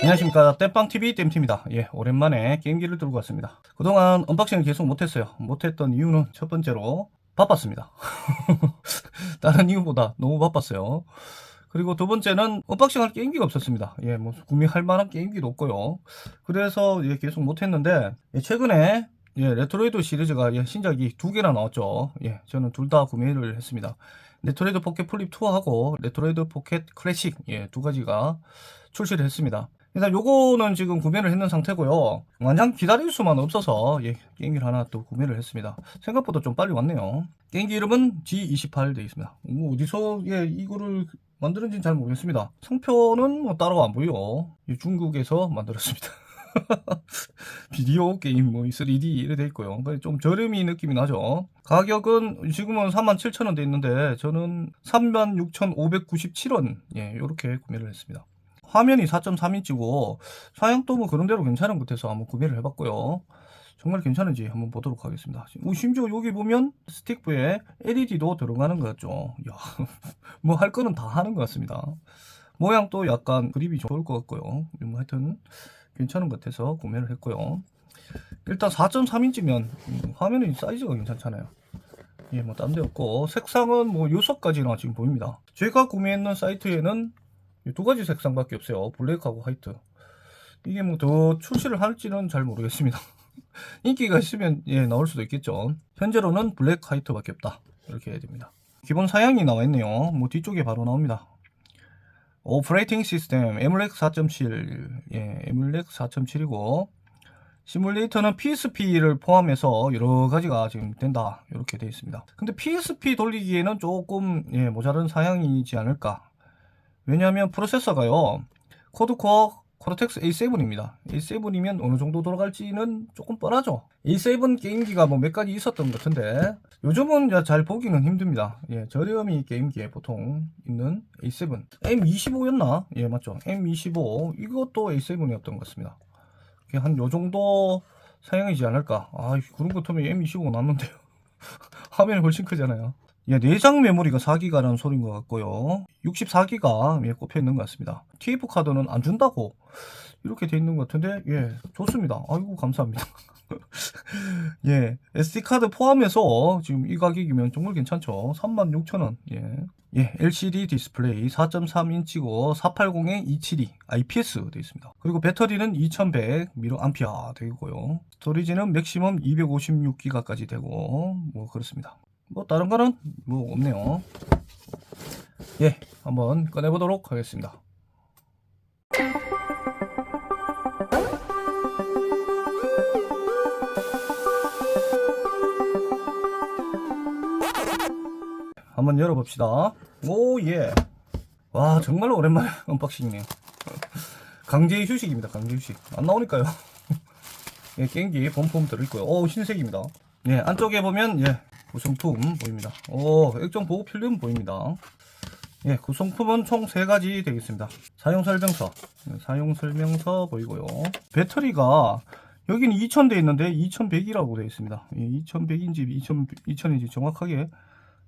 안녕하십니까. 땜빵TV 땜팀입니다. 예 오랜만에 게임기를 들고 왔습니다. 그동안 언박싱을 계속 못했어요. 못했던 이유는 첫 번째로 바빴습니다. 다른 이유보다 너무 바빴어요. 그리고 두 번째는 언박싱 할 게임기가 없었습니다. 예 뭐 구매할 만한 게임기도 없고요. 그래서 예, 계속 못했는데 예, 최근에 예, 레트로이드 시리즈가 예, 신작이 두 개나 나왔죠. 예 저는 둘 다 구매를 했습니다. 레트로이드 포켓 플립 2하고 레트로이드 포켓 클래식 예, 두 가지가 출시를 했습니다. 일단 요거는 지금 구매를 했는 상태고요. 마냥 기다릴 수만 없어서 예, 게임기를 하나 또 구매를 했습니다. 생각보다 좀 빨리 왔네요. 게임기 이름은 G28 되어 있습니다. 뭐 어디서 예, 이거를 만드는지는 잘 모르겠습니다. 상표는 뭐 따로 안 보여. 예, 중국에서 만들었습니다. 비디오 게임 뭐 3D 이래 돼 있고요. 좀 저렴이 느낌이 나죠. 가격은 지금은 37,000원 돼 있는데 저는 36,597원 예, 요렇게 구매를 했습니다. 화면이 4.3인치고 사양도 뭐 그런 대로 괜찮은 것 같아서 한번 구매를 해봤고요. 정말 괜찮은지 한번 보도록 하겠습니다. 어, 심지어 여기 보면 스틱부에 LED도 들어가는 것 같죠. 야, 뭐할 거는 다 하는 것 같습니다. 모양도 약간 그립이 좋을 것 같고요. 뭐 하여튼 괜찮은 것 같아서 구매를 했고요. 일단 4.3인치면 화면의 사이즈가 괜찮잖아요. 예, 뭐 딴 데 없고 색상은 뭐 요석 가지나 지금 보입니다. 제가 구매했는 사이트에는 이 두 가지 색상밖에 없어요. 블랙하고 화이트. 이게 뭐 더 출시를 할지는 잘 모르겠습니다. 인기가 있으면 예 나올 수도 있겠죠. 현재로는 블랙 화이트밖에 없다. 이렇게 해야 됩니다. 기본 사양이 나와 있네요. 뭐 뒤쪽에 바로 나옵니다. 오퍼레이팅 시스템 에뮬렉 4.7 예, 에뮬렉 4.7이고 시뮬레이터는 PSP를 포함해서 여러 가지가 지금 된다 이렇게 되어 있습니다. 근데 PSP 돌리기에는 조금 예, 모자른 사양이지 않을까. 왜냐하면 프로세서가요 코드코어 코르텍스 A7입니다. A7이면 어느 정도 돌아갈지는 조금 뻔하죠. A7 게임기가 뭐 몇 가지 있었던 것 같은데 요즘은 잘 보기는 힘듭니다. 예, 저렴이 게임기에 보통 있는 A7 M25였나? 예, 맞죠. M25 이것도 A7이었던 것 같습니다. 한 요 정도 사양이지 않을까. 아, 그런 것 같으면 M25 남는데요. 화면이 훨씬 크잖아요. 예, 내장 메모리가 4기가라는 소리인 것 같고요. 64기가 예, 꼽혀 있는 것 같습니다. TF 카드는 안 준다고 이렇게 돼 있는 것 같은데 예, 좋습니다. 아이고 감사합니다. 예, SD 카드 포함해서 지금 이 가격이면 정말 괜찮죠. 36,000원. 예. 예, LCD 디스플레이 4.3인치고 480에 272 IPS 되어 있습니다. 그리고 배터리는 2100 mAh 되고요. 스토리지는 맥시멈 256기가까지 되고 뭐 그렇습니다. 뭐 다른 거는 뭐 없네요. 예, 한번 꺼내 보도록 하겠습니다. 한번 열어봅시다. 오, 예. 와, 정말 오랜만에 언박싱이네요. 강제 휴식입니다, 강제 휴식. 안 나오니까요. 예, 게임기 본품 들어있고요. 오, 흰색입니다. 예, 안쪽에 보면, 예, 구성품 보입니다. 오, 액정 보호 필름 보입니다. 예, 구성품은 총 3가지 되겠습니다. 사용 설명서, 예, 사용 설명서 보이고요. 배터리가 여기는 2000돼 있는데 2100이라고 되어 있습니다. 예, 2100인지 2000, 2000인지 정확하게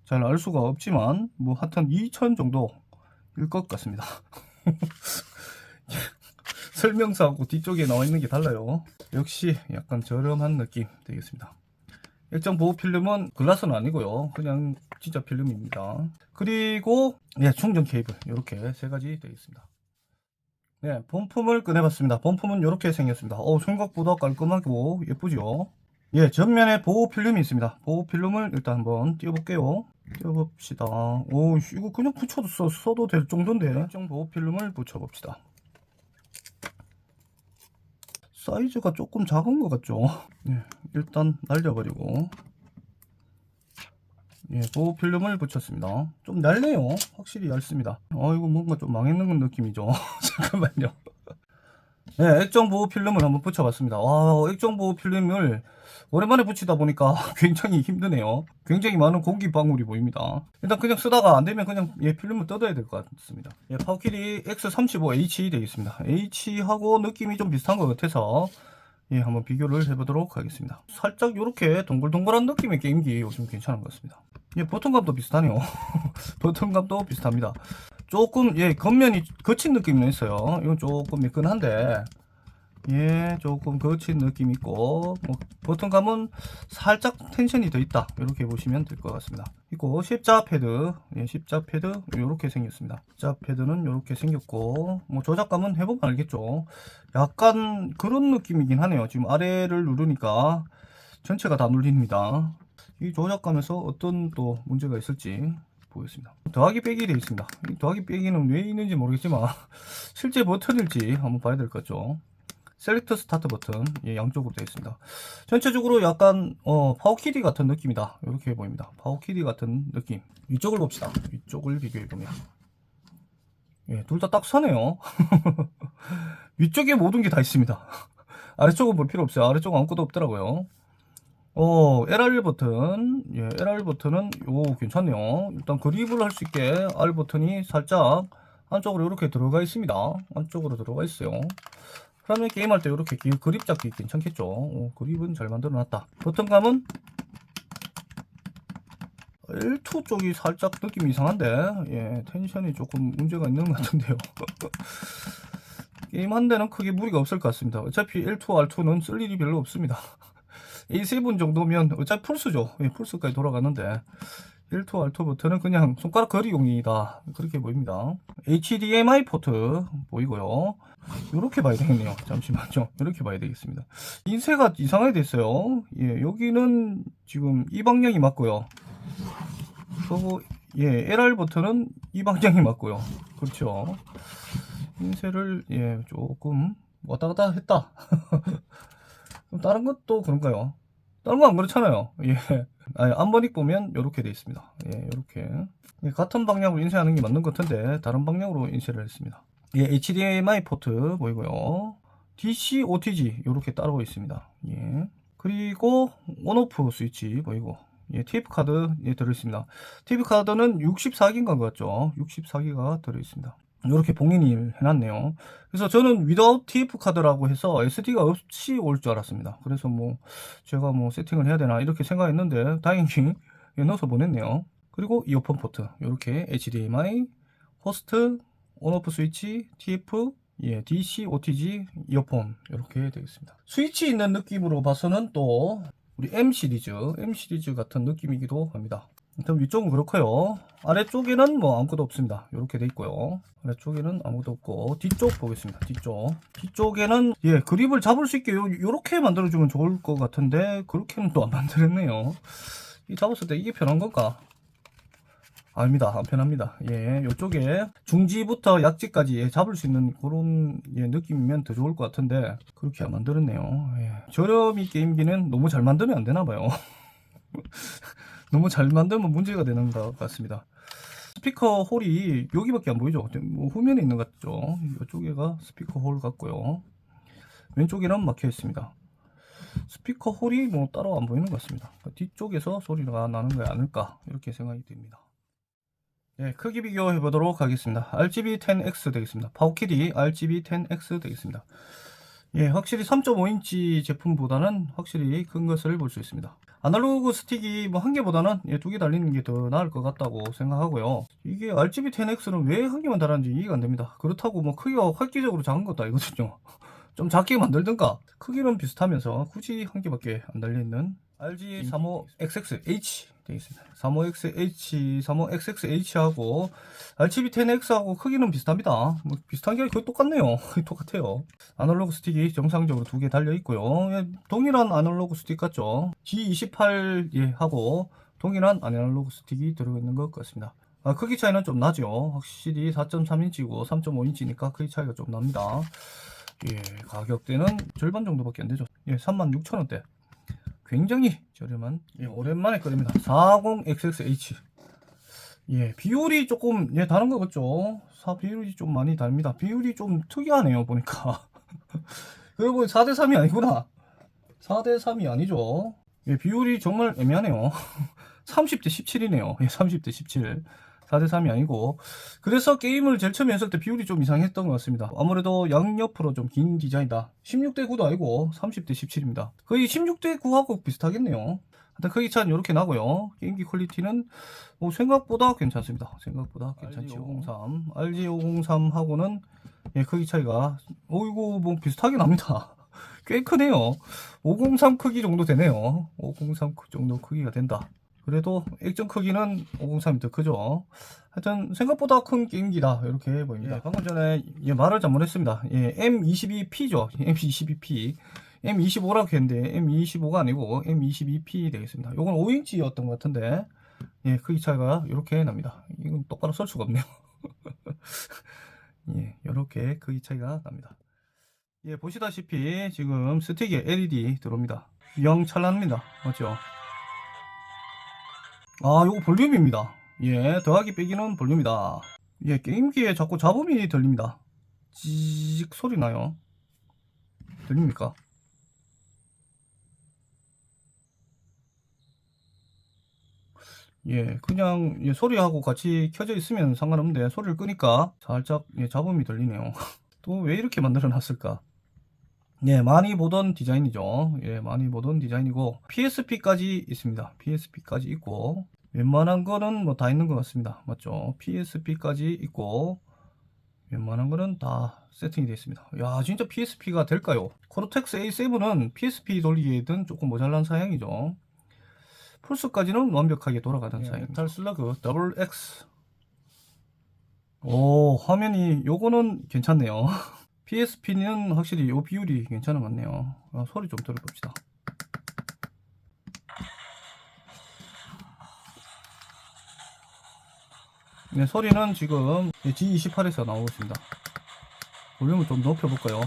잘 알 수가 없지만 뭐 하여튼 2000 정도일 것 같습니다. 설명서하고 뒤쪽에 나와 있는 게 달라요. 역시 약간 저렴한 느낌 되겠습니다. 액정 보호 필름은 글라스는 아니고요. 그냥 진짜 필름입니다. 그리고 예, 충전 케이블 이렇게 세 가지 되어 있습니다. 네, 본품을 꺼내봤습니다. 본품은 이렇게 생겼습니다. 어, 생각보다 깔끔하고 예쁘죠? 예, 전면에 보호 필름이 있습니다. 보호 필름을 일단 한번 띄워볼게요. 띄워봅시다. 오, 이거 그냥 붙여도 써, 써도 될 정도인데. 액정 보호 필름을 붙여봅시다. 사이즈가 조금 작은 것 같죠? 예, 일단 날려버리고 예, 보호 필름을 붙였습니다. 좀 얇네요. 확실히 얇습니다. 아, 이거 뭔가 좀 망했는 느낌이죠. 잠깐만요. 네, 액정 보호 필름을 한번 붙여봤습니다. 와, 액정 보호 필름을 오랜만에 붙이다 보니까 굉장히 힘드네요. 굉장히 많은 공기 방울이 보입니다. 일단 그냥 쓰다가 안 되면 그냥 예, 필름을 뜯어야 될 것 같습니다. 예, 파워킬이 X35H 되겠습니다. H하고 느낌이 좀 비슷한 것 같아서 예, 한번 비교를 해보도록 하겠습니다. 살짝 이렇게 동글동글한 느낌의 게임기 요즘 괜찮은 것 같습니다. 예, 버튼감도 비슷하네요. 버튼감도 비슷합니다. 조금 예 겉면이 거친 느낌은 있어요. 이건 조금 미끈한데 예 조금 거친 느낌 있고 뭐 버튼감은 살짝 텐션이 더 있다 이렇게 보시면 될 것 같습니다. 있고 십자 패드 예 십자 패드 이렇게 생겼습니다. 십자 패드는 이렇게 생겼고 뭐 조작감은 해보면 알겠죠. 약간 그런 느낌이긴 하네요. 지금 아래를 누르니까 전체가 다 눌립니다. 이 조작감에서 어떤 또 문제가 있을지 보겠습니다. 더하기 빼기 되어 있습니다. 이 더하기 빼기는 왜 있는지 모르겠지만 실제 버튼일지 한번 봐야 될 것 같죠. 셀렉트 스타트 버튼 예, 양쪽으로 되어 있습니다. 전체적으로 약간 어, 파워키디 같은 느낌이다. 이렇게 보입니다. 파워키디 같은 느낌. 이쪽을 봅시다. 이쪽을 비교해 보면 예, 둘 다 딱 서네요. 위쪽에 모든 게 다 있습니다. 아래쪽은 볼 필요 없어요. 아래쪽은 아무것도 없더라고요. 어, LR 버튼. 예, LR 버튼은 요 괜찮네요. 일단 그립을 할 수 있게 R 버튼이 살짝 안쪽으로 이렇게 들어가 있습니다. 안쪽으로 들어가 있어요. 그러면 게임할 때 이렇게 기- 그립 잡기 괜찮겠죠. 어, 그립은 잘 만들어 놨다. 버튼감은 L2 쪽이 살짝 느낌이 이상한데, 예, 텐션이 조금 문제가 있는 것 같은데요. 게임 한 대는 크게 무리가 없을 것 같습니다. 어차피 L2, R2는 쓸 일이 별로 없습니다. A7 정도면 어차피 풀스죠. 예, 풀스까지 돌아가는데 1, 2, R2 버튼은 그냥 손가락 거리용이다. 그렇게 보입니다. HDMI 포트 보이고요. 이렇게 봐야 되겠네요. 잠시만요. 이렇게 봐야 되겠습니다. 인쇄가 이상하게 됐어요. 예, 여기는 지금 이 방향이 맞고요. 그리고 예, LR 버튼은 이 방향이 맞고요. 그렇죠. 인쇄를 예, 조금 왔다 갔다 했다. 다른 것도 그런가요? 다른 거 안 그렇잖아요. 예. 아니, 안버닉 보면 이렇게 돼 있습니다. 예, 이렇게. 예, 같은 방향으로 인쇄하는 게 맞는 것 같은데, 다른 방향으로 인쇄를 했습니다. 예, HDMI 포트 보이고요. DC, OTG, 이렇게 따로 있습니다. 예. 그리고, 온오프 스위치 보이고, 예, TF 카드, 예, 들어 있습니다. TF 카드는 64기가 같죠? 64기가 들어 있습니다. 이렇게 봉인이 해놨네요. 그래서 저는 without TF 카드라고 해서 SD가 없이 올 줄 알았습니다. 그래서 뭐 제가 뭐 세팅을 해야 되나 이렇게 생각했는데 다행히 예, 넣어서 보냈네요. 그리고 이어폰 포트 이렇게 HDMI, 호스트, 온오프 스위치, TF, 예, DC, OTG, 이어폰 이렇게 되겠습니다. 스위치 있는 느낌으로 봐서는 또 우리 M 시리즈, M 시리즈 같은 느낌이기도 합니다. 일단 위쪽은 그렇고요. 아래쪽에는 뭐 아무것도 없습니다. 이렇게 돼 있고요. 아래쪽에는 아무것도 없고 뒤쪽 보겠습니다. 뒤쪽. 뒤쪽에는 예 그립을 잡을 수 있게 요, 요렇게 만들어주면 좋을 것 같은데 그렇게는 또 안 만들었네요. 이 잡았을 때 이게 편한 건가? 아닙니다. 안 편합니다. 예, 요쪽에 중지부터 약지까지 예, 잡을 수 있는 그런 예, 느낌이면 더 좋을 것 같은데 그렇게 안 만들었네요. 예. 저렴이 게임기는 너무 잘 만들면 안 되나 봐요. 너무 잘 만들면 문제가 되는 것 같습니다. 스피커 홀이 여기밖에 안 보이죠? 뭐 후면에 있는 것 같죠? 이쪽에가 스피커 홀 같고요. 왼쪽에는 막혀 있습니다. 스피커 홀이 뭐 따로 안 보이는 것 같습니다. 뒤쪽에서 소리가 나는 게 아닐까 이렇게 생각이 듭니다. 네, 크기 비교해 보도록 하겠습니다. RGB10X 되겠습니다. 파워키디 RGB10X 되겠습니다. 예, 확실히 3.5인치 제품보다는 확실히 큰 것을 볼 수 있습니다. 아날로그 스틱이 뭐 한 개보다는 예, 두개 달리는 게 더 나을 것 같다고 생각하고요. 이게 RGB10X는 왜 한 개만 달았는지 이해가 안 됩니다. 그렇다고 뭐 크기가 획기적으로 작은 것도 아니거든요. 좀 작게 만들든가 크기는 비슷하면서 굳이 한 개밖에 안 달려있는 RG35XXH 되겠습니다. 35XH, 35XXH하고 RGB10X하고 크기는 비슷합니다. 뭐 비슷한 게 거의 똑같네요. 똑같아요. 아날로그 스틱이 정상적으로 두 개 달려 있고요. 예, 동일한 아날로그 스틱 같죠? G28 예, 하고 동일한 아날로그 스틱이 들어가 있는 것 같습니다. 아, 크기 차이는 좀 나죠. 확실히 4.3인치고 3.5인치니까 크기 차이가 좀 납니다. 예, 가격대는 절반 정도밖에 안 되죠. 예, 36,000원대. 굉장히 저렴한, 예, 오랜만에 꺼냅니다. 40XXH. 예, 비율이 조금, 예, 다른 거 같죠? 사, 비율이 좀 많이 다릅니다. 비율이 좀 특이하네요, 보니까. 그리고 4대3이 아니구나. 4대3이 아니죠. 예, 비율이 정말 애매하네요. 30대 17이네요. 예, 30대 17. 4대3이 아니고. 그래서 게임을 제일 처음에 했을 때 비율이 좀 이상했던 것 같습니다. 아무래도 양옆으로 좀 긴 디자인이다. 16대 9도 아니고 30대 17입니다. 거의 16대 9하고 비슷하겠네요. 하여튼 크기 차는 이렇게 나고요. 게임기 퀄리티는 뭐 생각보다 괜찮습니다. 생각보다 괜찮죠. 503 RG503하고는 예, 크기 차이가. 어이구 뭐 비슷하게 납니다. 꽤 크네요. 503 크기 정도 되네요. 503 정도 크기가 된다 그래도 액정 크기는 503이 더 크죠. 하여튼 생각보다 큰 게임기다 이렇게 보입니다. 예, 방금 전에 예, 말을 잘못했습니다. 예, M22P죠. M22P. M25라고 했는데 M25가 아니고 M22P 되겠습니다. 요건 5인치였던 것 같은데 예, 크기 차이가 이렇게 납니다. 이건 똑바로 쓸 수가 없네요. 예, 이렇게 크기 차이가 납니다. 예, 보시다시피 지금 스틱에 LED 들어옵니다. 영 찰납니다. 맞죠? 아, 요거 볼륨입니다. 예, 더하기 빼기는 볼륨이다. 예, 게임기에 자꾸 잡음이 들립니다. 찌직 소리 나요. 들립니까? 예, 그냥 예, 소리하고 같이 켜져 있으면 상관없는데 소리를 끄니까 살짝 예, 잡음이 들리네요. 또 왜 이렇게 만들어 놨을까? 예, 많이 보던 디자인이죠. 예, 많이 보던 디자인이고 PSP까지 있습니다. PSP까지 있고 웬만한 거는 뭐 다 있는 것 같습니다. 맞죠? PSP까지 있고 웬만한 거는 다 세팅이 되어 있습니다. 야, 진짜 PSP가 될까요? 코르텍스 A7은 PSP 돌리기에는 조금 모자란 사양이죠. 플스까지는 완벽하게 돌아가는 사양. 메탈 슬러그 더블 X. 오, 화면이 요거는 괜찮네요. PSP는 확실히 요 비율이 괜찮은 것 같네요. 아, 소리 좀 들어봅시다. 네, 소리는 지금 G28에서 나오고 있습니다. 볼륨을 좀 높여볼까요?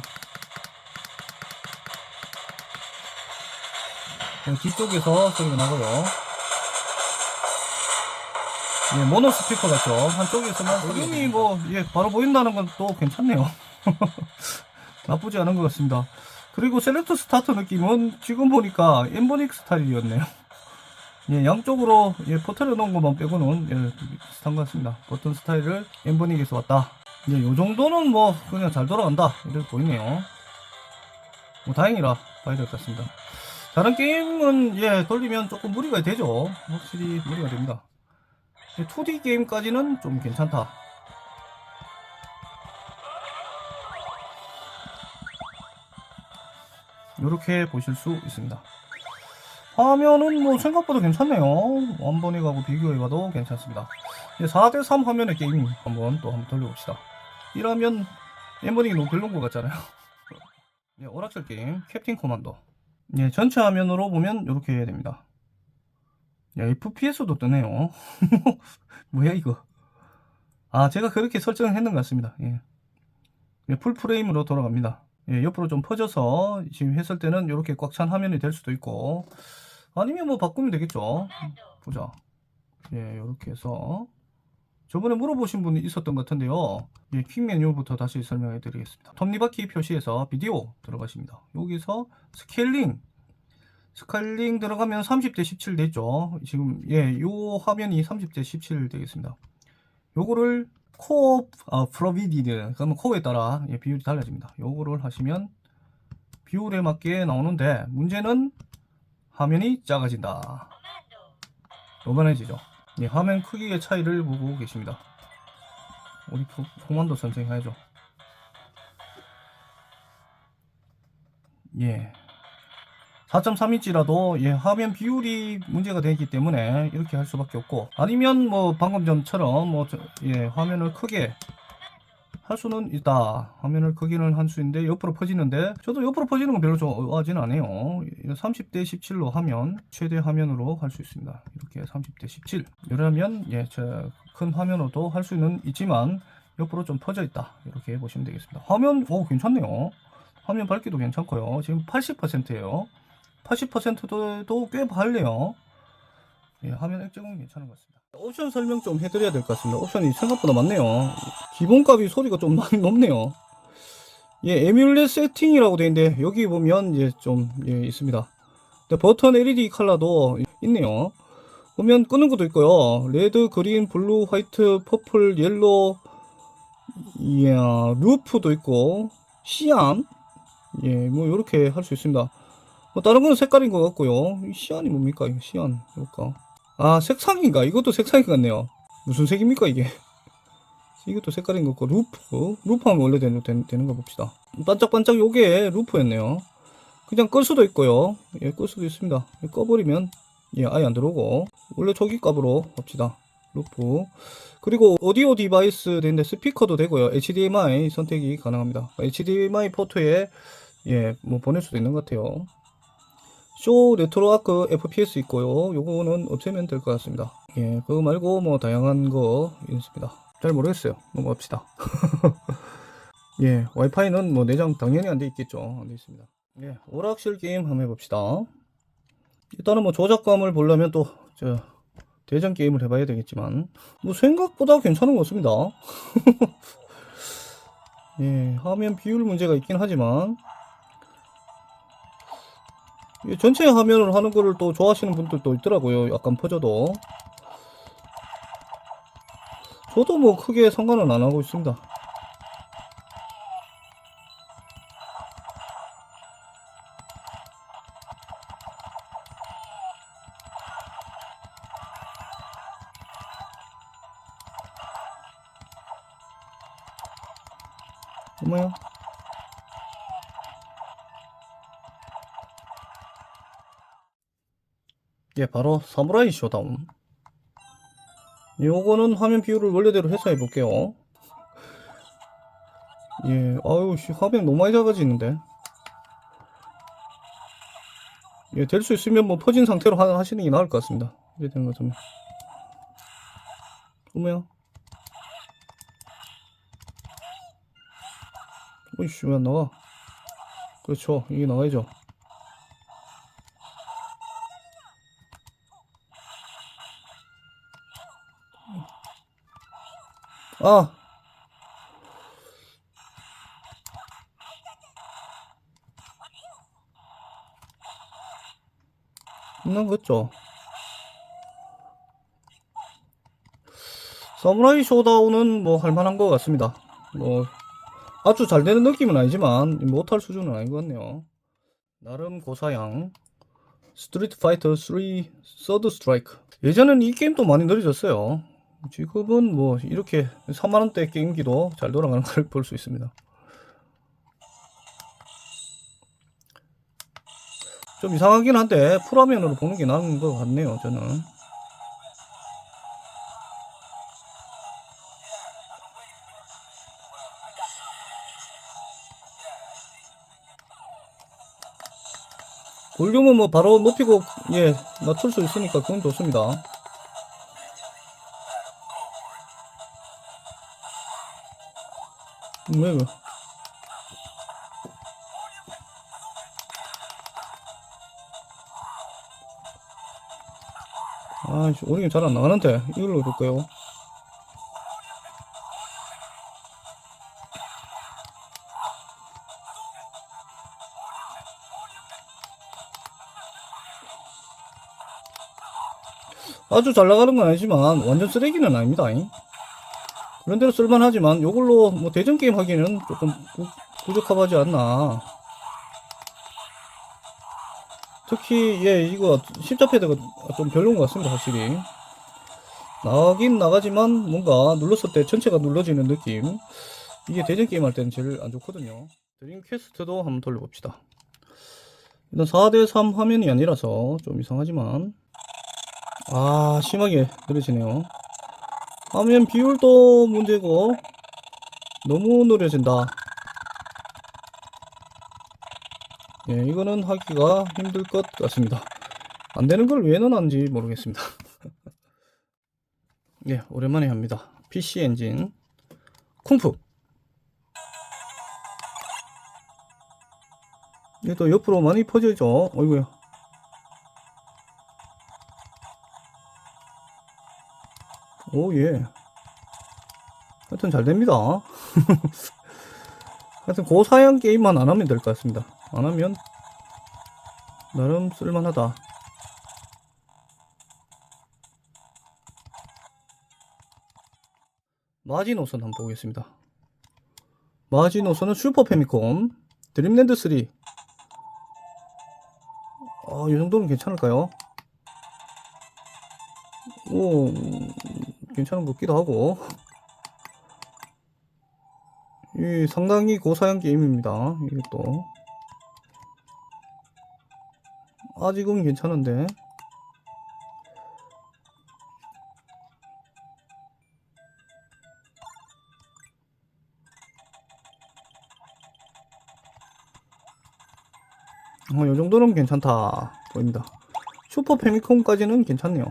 네, 뒤쪽에서 소리가 나고요. 예, 모노 스피커 같죠? 한쪽에서만 볼륨이 뭐, 예, 바로 보인다는 건 또 괜찮네요. 나쁘지 않은 것 같습니다. 그리고 셀렉트 스타트 느낌은 지금 보니까 엠보닉 스타일이었네요. 예, 양쪽으로 예, 퍼트려 놓은 것만 빼고는 예, 비슷한 것 같습니다. 버튼 스타일을 엠보닉에서 왔다. 예, 요 정도는 뭐 그냥 잘 돌아간다 이렇게 보이네요. 뭐 다행이라 봐야 될 것 같습니다. 다른 게임은 예 돌리면 조금 무리가 되죠. 확실히 무리가 됩니다. 예, 2D 게임까지는 좀 괜찮다. 이렇게 보실 수 있습니다. 화면은 뭐 생각보다 괜찮네요. 원본이하고 비교해봐도 괜찮습니다. 4대3 화면의 게임 한번 또 한번 돌려봅시다. 이러면 엠버닝이 너무 별론 것 같잖아요. 예, 오락실 게임 캡틴 코만도. 예, 전체 화면으로 보면 이렇게 해야 됩니다. 야, FPS도 뜨네요. 뭐야 이거? 아, 제가 그렇게 설정을 했는 것 같습니다. 예. 예, 풀 프레임으로 돌아갑니다. 예, 옆으로 좀 퍼져서 지금 했을 때는 이렇게 꽉 찬 화면이 될 수도 있고 아니면 뭐 바꾸면 되겠죠. 보자. 예, 이렇게 해서 저번에 물어보신 분이 있었던 것 같은데요. 예, 퀵 메뉴부터 다시 설명해 드리겠습니다. 톱니바퀴 표시에서 비디오 들어가십니다. 여기서 스케일링 스케일링 들어가면 30대 17 되죠. 지금 예, 요 화면이 30대 17 되겠습니다. 요거를 코어 아, 프로비디드 그러면 코어에 따라 예, 비율이 달라집니다. 요거를 하시면 비율에 맞게 나오는데 문제는 화면이 작아진다. 요만해지죠. 예, 화면 크기의 차이를 보고 계십니다. 우리 코, 코만도 선생해야죠. 예. 4.3인치라도 예, 화면 비율이 문제가 되기 때문에 이렇게 할 수밖에 없고 아니면 뭐 방금 전처럼 뭐 저, 예, 화면을 크게 할 수는 있다. 화면을 크기는 할수 있는데 옆으로 퍼지는데 저도 옆으로 퍼지는 건 별로 좋아하지는 않아요. 30대 17로 하면 최대 화면으로 할 수 있습니다. 이렇게 30대 17. 이러면 예, 저큰 화면으로도 할 수는 있지만 옆으로 좀 퍼져 있다. 이렇게 보시면 되겠습니다. 화면 오 괜찮네요. 화면 밝기도 괜찮고요. 지금 80%예요. 80%도 꽤 밝네요. 예, 화면 액정은 괜찮은 것 같습니다. 옵션 설명 좀 해드려야 될 것 같습니다. 옵션이 생각보다 많네요. 기본값이 소리가 좀 많이 높네요. 예, 에뮬렛 세팅이라고 되어 있는데 여기 보면 이제 좀 예, 있습니다. 근데 버튼 LED 컬러도 있네요. 보면 끄는 것도 있고요. 레드, 그린, 블루, 화이트, 퍼플, 옐로, 이야, 루프도 있고, 시안, 예, 뭐, 이렇게 할 수 있습니다. 뭐, 다른 건 색깔인 것 같고요. 이 시안이 뭡니까? 이거 시안, 뭘까? 아, 색상인가? 이것도 색상인 것 같네요. 무슨 색입니까, 이게? 이것도 색깔인 것 같고, 루프, 루프 하면 원래 되는, 되는, 거 봅시다. 반짝반짝 요게 루프였네요. 그냥 끌 수도 있고요. 예, 끌 수도 있습니다. 꺼버리면 예, 아예 안 들어오고 원래 초기 값으로 합시다. 루프 그리고 오디오 디바이스 되는데 스피커도 되고요. HDMI 선택이 가능합니다. HDMI 포트에 예, 뭐 보낼 수도 있는 것 같아요. 쇼 레트로 아크 FPS 있고요. 요거는 없애면 될 것 같습니다. 예, 그거 말고 뭐 다양한 거 있습니다. 잘 모르겠어요. 넘어갑시다. 예, 와이파이는 뭐 내장 당연히 안 돼 있겠죠. 안 돼 있습니다. 예, 오락실 게임 한번 해봅시다. 일단은 뭐 조작감을 보려면 또, 저, 대전 게임을 해봐야 되겠지만, 뭐 생각보다 괜찮은 것 같습니다. 예, 화면 비율 문제가 있긴 하지만, 예, 전체 화면을 하는 거를 또 좋아하시는 분들도 있더라고요. 약간 퍼져도. 저도 뭐 크게 상관은 안 하고 있습니다. 예, 바로 사무라이 쇼다운. 요거는 화면 비율을 원래대로 해서 해볼게요. 예, 아유, 씨, 화면 너무 많이 작아지는데. 예, 될 수 있으면 뭐 퍼진 상태로 하, 하시는 게 나을 것 같습니다. 이래 되는 것 같으면. 어머야. 어이씨, 왜 안 나와? 그렇죠. 이게 나가야죠. 아! 있는 거죠. 사무라이 쇼다운은 뭐 할만한 것 같습니다. 뭐 아주 잘 되는 느낌은 아니지만 못할 수준은 아닌 것 같네요. 나름 고사양 스트리트 파이터 3 서드 스트라이크 예전엔 이 게임도 많이 느려졌어요. 지금은 뭐 이렇게 3만원대 게임기도 잘 돌아가는 걸 볼 수 있습니다. 좀 이상하긴 한데 풀화면으로 보는 게 나은 것 같네요 저는 볼륨은 뭐 바로 높이고 예 낮출 수 있으니까 그건 좋습니다 왜 왜? 아이씨, 오리긴 잘안 나가는데, 이걸로 해볼까요? 아주 잘 나가는 건 아니지만, 완전 쓰레기는 아닙니다. 그런 대로 쓸만하지만, 요걸로 뭐 대전 게임 하기는 조금 부, 부적합하지 않나. 특히 예 이거 십자 패드가 좀 별로인 것 같습니다 확실히. 나가긴 나가지만 뭔가 눌렀을 때 전체가 눌러지는 느낌. 이게 대전 게임 할 때는 제일 안 좋거든요. 드림 퀘스트도 한번 돌려봅시다. 일단 4대3 화면이 아니라서 좀 이상하지만. 아 심하게 느려지네요 화면 비율도 문제고 너무 느려진다 예, 이거는 하기가 힘들 것 같습니다. 안 되는 걸 왜 넣었는지 모르겠습니다. 예, 오랜만에 합니다. PC 엔진 쿵푸. 이게 또 옆으로 많이 퍼져있죠. 어이구야. 오, 예. 하여튼 잘 됩니다. 하여튼 그 고사양 게임만 안 하면 될 것 같습니다. 안 하면 나름 쓸만하다. 마지노선 한번 보겠습니다. 마지노선은 슈퍼 패미콤, 드림랜드 3. 아, 이 정도면 괜찮을까요? 오, 괜찮은 것 같기도 하고. 이 상당히 고사양 게임입니다. 이것도. 아직은 괜찮은데. 어, 이 정도는 괜찮다 보입니다. 슈퍼 패미콤까지는 괜찮네요.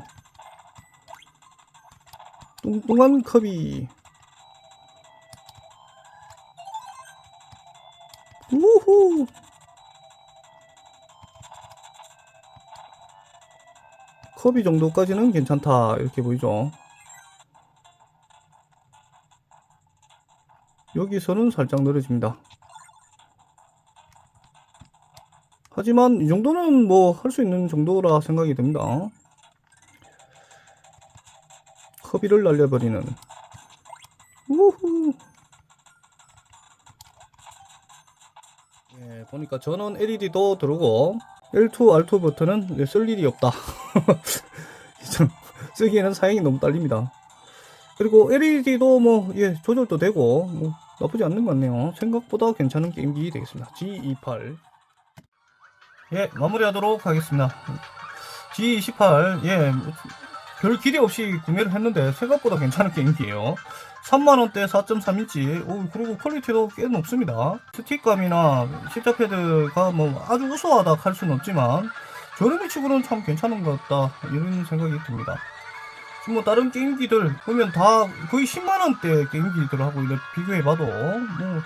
뚱뚱한 컵이 우후 컵이 정도까지는 괜찮다 이렇게 보이죠. 여기서는 살짝 늘어집니다. 하지만 이 정도는 뭐 할 수 있는 정도라 생각이 됩니다. 커비를 날려버리는 우후 예, 보니까 전원 LED도 들어오고 L2, R2 버튼은 예, 쓸 일이 없다. 좀 쓰기에는 사양이 너무 딸립니다. 그리고 LED도 뭐 예, 조절도 되고 뭐 나쁘지 않는 것 같네요. 생각보다 괜찮은 게임기 되겠습니다. G28 예, 마무리하도록 하겠습니다. G28, 예, 별 기대 없이 구매를 했는데 생각보다 괜찮은 게임기예요. 3만원대 4.3인치, 오, 그리고 퀄리티도 꽤 높습니다. 스틱감이나 십자 패드가 뭐 아주 우수하다 할 수는 없지만, 저렴이 치고는 참 괜찮은 것 같다, 이런 생각이 듭니다. 뭐 다른 게임기들 보면 다 거의 10만원대 게임기들하고 이렇게 비교해봐도, 뭐,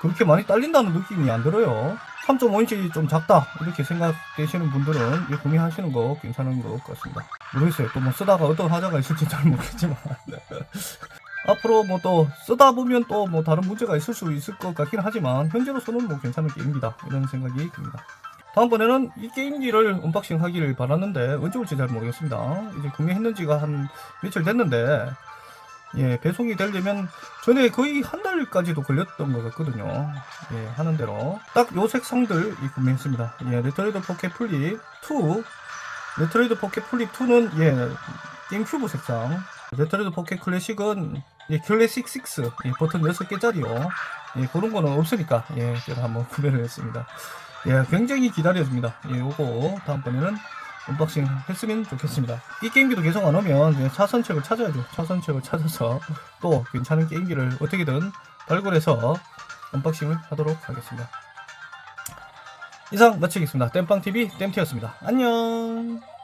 그렇게 많이 딸린다는 느낌이 안 들어요. 3.5인치 좀 작다 이렇게 생각되시는 분들은 이 구매하시는 거 괜찮은 것 같습니다. 모르겠어요. 또 뭐 쓰다가 어떤 하자가 있을지 잘 모르겠지만 앞으로 뭐 또 쓰다 보면 또 뭐 다른 문제가 있을 수 있을 것 같긴 하지만 현재로서는 뭐 괜찮은 게임이다 이런 생각이 듭니다. 다음번에는 이 게임기를 언박싱 하기를 바랐는데 언제 올지 잘 모르겠습니다. 이제 구매했는지가 한 며칠 됐는데 예, 배송이 되려면 전에 거의 한 달까지도 걸렸던 것 같거든요. 예, 하는 대로. 딱 요 색상들 이 구매했습니다. 예, 레터리드 포켓 플립 2. 레터리드 포켓 플립 2는 예, 게임큐브 색상. 레터리드 포켓 클래식은 예, 클래식 6. 예, 버튼 6개짜리요. 예, 그런 거는 없으니까 예, 제가 한번 구매를 했습니다. 예, 굉장히 기다려집니다. 예, 요거 다음번에는 언박싱 했으면 좋겠습니다. 이 게임기도 계속 안 오면 차선책을 찾아야죠. 차선책을 찾아서 또 괜찮은 게임기를 어떻게든 발굴해서 언박싱을 하도록 하겠습니다. 이상 마치겠습니다. 땜빵TV 땜티였습니다. 안녕!